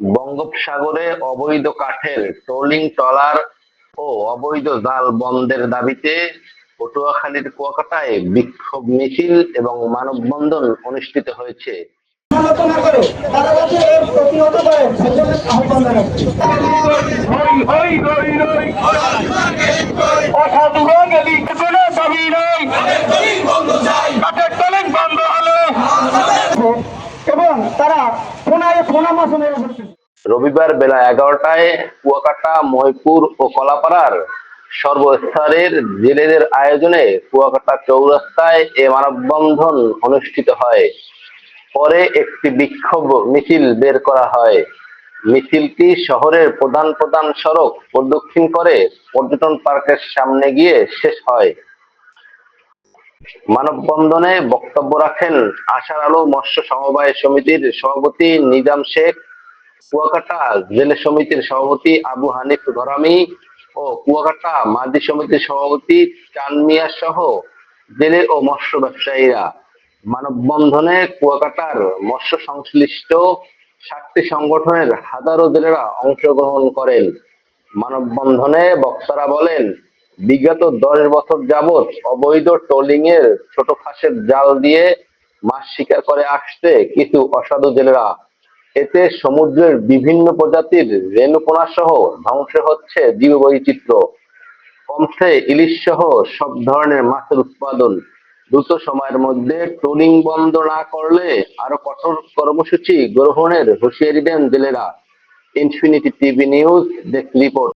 বঙ্গোপসাগরে অবৈধ কাঠের ট্রলিং ট্রলার ও অবৈধ জাল বন্ধের দাবিতে পটুয়াখালীর কুয়াকাটায় বিক্ষোভ মিছিল এবং মানববন্ধন অনুষ্ঠিত হয়েছে। সমালোচনা রবিবার বেলা এগারোটায় কুয়াকাটা, মহিপুর ও কলাপাড়ার সর্বস্তরের জেলেদের আয়োজনে কুয়াকাটা চৌরাস্তায় এ মানববন্ধন অনুষ্ঠিত হয়। পরে একটি বিক্ষোভ মিছিল বের করা হয়। মিছিলটি শহরের প্রধান প্রধান সড়ক প্রদক্ষিণ করে পর্যটন পার্কের সামনে গিয়ে শেষ হয়। মানববন্ধনে বক্তব্য রাখেন আশার আলো মৎস্য সমবায় সমিতির সভাপতি নিজাম শেখ, কুয়াকাটা জেলে সমিতির সভাপতি আবু হানিফ ঘরামি ও কুয়াকাটা মাদি সমিতির সভাপতি চান মিয়া সহ জেলে ও মৎস্য ব্যবসায়ীরা। মানববন্ধনে কুয়াকাটার মৎস্য সংশ্লিষ্ট সাতটি সংগঠনের হাজারো জেলেরা অংশগ্রহণ করেন। মানববন্ধনে বক্তারা বলেন বিগত দশ বছর যাবৎ অবৈধ ট্রলিং এর ছোট ফাঁসের জাল দিয়ে মাছ শিকার করে আসছে কিছু অসাধু জেলেরা। এতে সমুদ্রের বিভিন্ন প্রজাতির রেণুপোনা সহ ধ্বংস হচ্ছে জীববৈচিত্র্য। কমছে ইলিশ সহ সব ধরনের মাছের উৎপাদন। দ্রুত সময়ের মধ্যে ট্রোলিং বন্ধ না করলে আরও কঠোর কর্মসূচি গ্রহণের হুঁশিয়ারি দেন জেলেরা। Infinity TV news desk report.